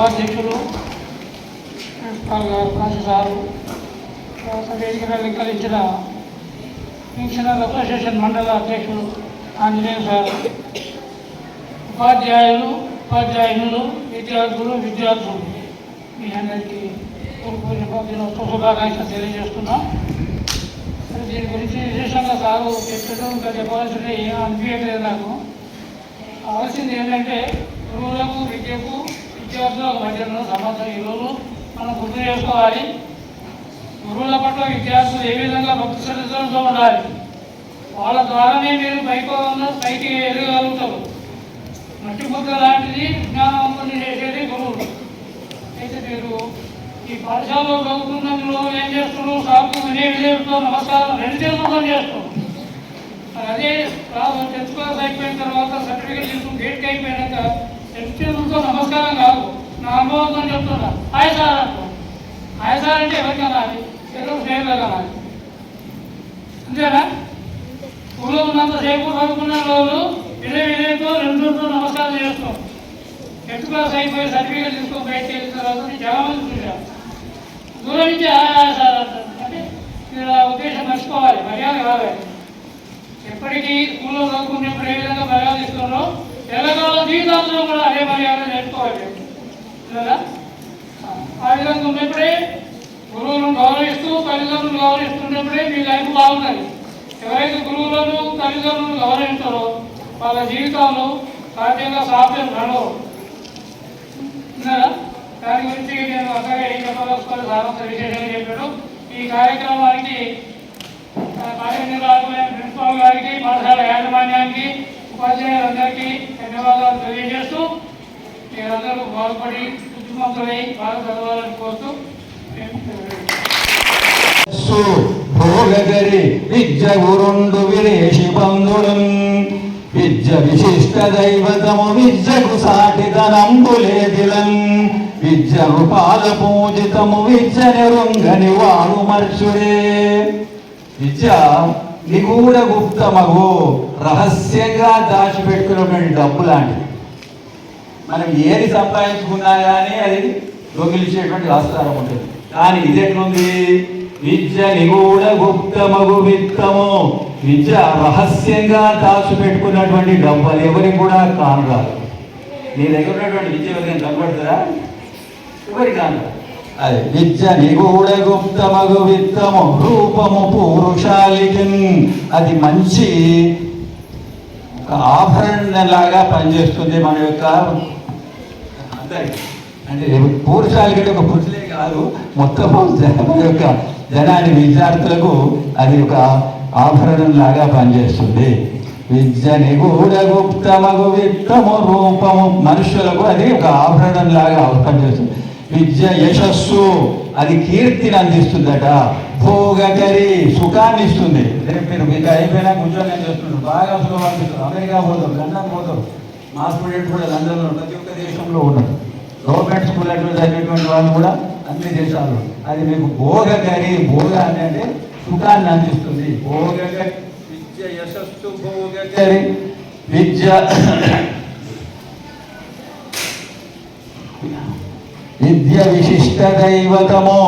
సభాధ్యక్షులు ప్రాసెసారు వేదికగా లెక్కలించిన pensioner association మండల అధ్యక్షులు ఆంజనేయ సార్ ఉపాధ్యాయులు ఉపాధ్యాయులు విద్యార్థులు విద్యార్థులు. మీ అందరికీ దినోత్సవ శుభాకాంక్షలు తెలియజేస్తున్నాం. దీని గురించి విశేషంగా సారు చెప్పడం ఇంకా చెప్పాల్సింది ఏం అనిపించలేదు నాకు. కావాల్సింది ఏంటంటే గురువులకు విద్యకు విద్యార్థులకు మధ్యలో సమాజం ఈరోజు మనం గుర్తు చేసుకోవాలి. గురువుల పట్ల విద్యార్థులు ఏ విధంగా భక్తి శ్రద్ధలతో ఉండాలి? వాళ్ళ ద్వారానే మీరు పైకి పైకి ఎదగలుగుతారు మట్టి బుద్ధ లాంటిది జ్ఞానవంతుని చేసేది గురువులు అయితే మీరు ఈ పాఠశాలలో చదువుతున్నందులో ఏం చేస్తున్నారు? సాకు వినే విజయంతో నమస్కారం. రెండు చేతులతో చేస్తాం అదే రాదు టెన్త్ క్లాస్ అయిపోయిన తర్వాత సర్టిఫికేట్ తీసుకుని గేట్కి అయిపోయినాక రెండు నమస్కారం కాదు. నా అనుభవంతో చెప్తున్నా. హాయ్ సార్ అంటాం హాయ్ సార్ అంటే ఎవరికి అనాలి తెలుగు స్నేహితులు అనాలి అంతేనా? ఊళ్ళో ఉన్నంత సేపు చదువుకున్న రోజు ఇదే వినయ రెండు రోజులు నమస్కారం చేస్తాం. టెన్త్ క్లాస్ అయిపోయి సర్టిఫికేట్ తీసుకొని బయటకు వెళ్ళిన తర్వాత నేను చాలా మంది దూరం నుంచి ఆయా సార్ అంటారు అంటే మీరు ఆ ఉద్దేశం మర్చిపోవాలి. మర్యాద కావాలి. ఎప్పటికీ స్కూల్లో చదువుకునేప్పుడు ఏ విధంగా మర్యాద ఇస్తున్నారో తెలంగాణ జీవితాంతంలో కూడా లేదా ఆ విధంగా ఉన్నప్పుడే గురువులను గౌరవిస్తూ తల్లిదండ్రులు గౌరవిస్తున్నప్పుడే మీ లైఫ్ బాగున్నది ఎవరైతే గురువులను తల్లిదండ్రులను గౌరవించారో వాళ్ళ జీవితాలు సాధ్యంగా సాధ్యం నడవు దాని గురించి నేను అక్కడే ఏం చెప్పదలుచుకోవాలి సారంత విశేషంగా చెప్పాడు ఈ కార్యక్రమానికి ఆ, కార్యనిర్వాహకులైన ప్రిన్సిపాల్ గారికి పాఠశాల యాజమాన్యానికి ఉపాధ్యాయులందరికీ ధన్యవాదాలు తెలియజేస్తూ మీరందరూ బాగుపడి బుద్ధిమంతులై బాగా చదవాలని కోరుతూ నేను విద్య గురుండు విరేషి బంధుడం విద్య విశిష్ట దైవతము విద్యకు సాటిదనంబులేదిలం విద్య రూపాల పూజితము విద్య నిరుంగని వాడు మర్చుడే విద్య నిగూఢ గుప్తమగు రహస్యంగా దాచిపెట్టుకున్నటువంటి డబ్బు లాంటిది మనం ఏది సంపాదించుకున్నా కానీ అది దొంగిలించేటువంటి ఆస్కారం ఉంటుంది. కానీ ఇది ఎట్లుంది? విద్య నిగూఢ గుప్తమగు విత్తము. విద్య రహస్యంగా దాచిపెట్టుకున్నటువంటి పెట్టుకున్నటువంటి డబ్బులు ఎవరికి కూడా కానురాదు నీ దగ్గర ఉన్నటువంటి విద్య ఎవరికైనా కనబడుతుందా ఎవరికి కాను అది విద్య నిగూఢ గుప్తమగు విత్తము. రూపము పూరుషాలికి. అది మంచి ఆభరణ ఆభరణలాగా పనిచేస్తుంది మన యొక్క అందరికి. అంటే పురుషాలకి ఒక పురుషులే కాదు మొత్తం మన యొక్క జనాన్ని విద్యార్థులకు అది ఒక ఆభరణం లాగా పనిచేస్తుంది. విద్య నిగూఢ గుప్తమగు విత్తము రూపము మనుషులకు అది ఒక ఆభరణం లాగా పనిచేస్తుంది. విద్య యశస్సు అది కీర్తిని అందిస్తుందట. భోగకరి సుఖాన్ని ఇస్తుంది. రేపు మీరు మీకు అయిపోయినా ఉద్యోగం చేస్తున్నారు బాగా సుఖం అనిపిస్తుంది అమెరికా పోతారు లండన్ పోతారు మా స్టూడెంట్ కూడా లండన్లో ప్రతి ఒక్క దేశంలో ఉన్నారు. గవర్నమెంట్ స్కూల్ అటువంటి చదివేటువంటి వాళ్ళు కూడా అన్ని దేశాలు అది మీకు భోగకరి భోగ అని అంటే సుఖాన్ని అందిస్తుంది. భోగ విద్య యశస్సు భోగకరి విద్య విద్య విశిష్ట దైవతమో.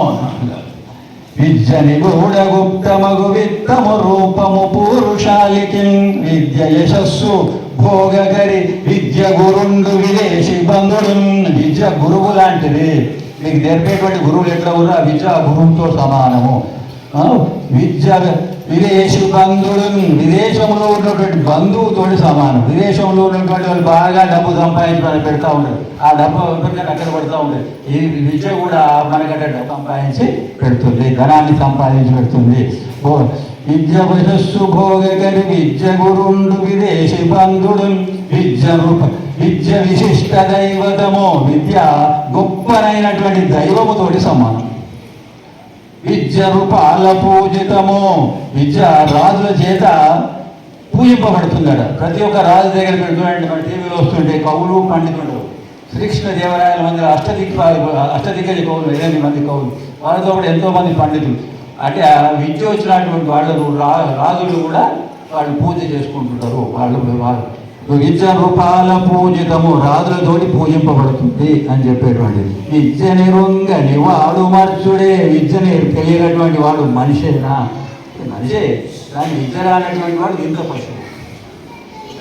విద్య నిగూఢ గుప్తమగు విత్తము రూపము పూరుషాలికి విద్య యశస్సు భోగగరి విద్య గురుండు విదేశీ బంధుడు విద్య గురువు లాంటిది. మీకు నేర్పేటువంటి గురువులు ఎట్లా ఉన్నా విద్య గురువుతో సమానము. విద్య విదేశీ బంధుడు విదేశంలో ఉన్నటువంటి బంధువుతో సమానం. విదేశంలో ఉన్నటువంటి వాళ్ళు బాగా డబ్బు సంపాదించి పెడతా ఉండేది ఆ డబ్బు ఎవరికైనా అక్కడ పెడతా ఉండేది ఈ విద్య కూడా మనకంటే డబ్బు సంపాదించి పెడుతుంది. ధనాన్ని సంపాదించి పెడుతుంది. విద్య వశస్సు భోగకరి విద్య గురుండు విదేశి బంధుడు విద్య రూప విద్య విశిష్ట దైవతము విద్య గొప్పనైనటువంటి దైవముతోటి సమానం. విద్య రూపాల పూజితము విద్య రాజుల చేత పూజింపబడుతుందట. ప్రతి ఒక్క రాజు దగ్గర మీరు చూడండి మన టీవీలో వస్తుంటే కవులు పండితుడు శ్రీకృష్ణ దేవరాయల మంది అష్టదిక్ అష్టదిగ్గజ కవులు ఎనిమిది మంది కవులు వాళ్ళతో కూడా ఎంతో మంది పండితులు. అంటే ఆ విద్య వచ్చినటువంటి వాళ్ళు రా రాజులు కూడా వాళ్ళు పూజ చేసుకుంటుంటారు. వాళ్ళు వాళ్ళు. విద్య రూపాల పూజితము రాజులతోటి పూజింపబడుతుంది అని చెప్పేటువంటిది. విద్య నిరుంగని వాడు మర్చుడే. విద్యని తెలియనటువంటి వాడు మనిషేనా? మనిషే. కానీ విద్య రానటువంటి వాడు ఇంత పశువు.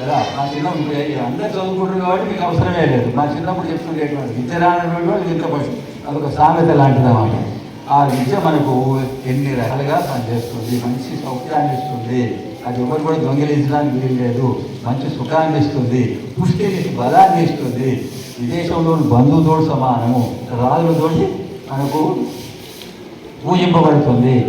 కదా మా చిన్నప్పుడు అందరు చదువుకుంటారు కాబట్టి మీకు అవసరమే లేదు. మా చిన్నప్పుడు చెప్తుండేటువంటి విద్య రానటువంటి వాడు ఇంత పశువు. అదొక సామెత లాంటిది అన్నమాట ఆ విద్య మనకు ఎన్ని రకాలుగా పనిచేస్తుంది? మంచి సౌఖ్యాన్ని ఇస్తుంది. అది ఎవరు కూడా దొంగిలించడానికి వీలు లేదు. మంచి సుఖాన్ని ఇస్తుంది. పుష్టిని బలాన్ని ఇస్తుంది. విదేశంలోని బంధువుతోడు సమానము. రాజులతోటి మనకు పూజింపబడుతుంది.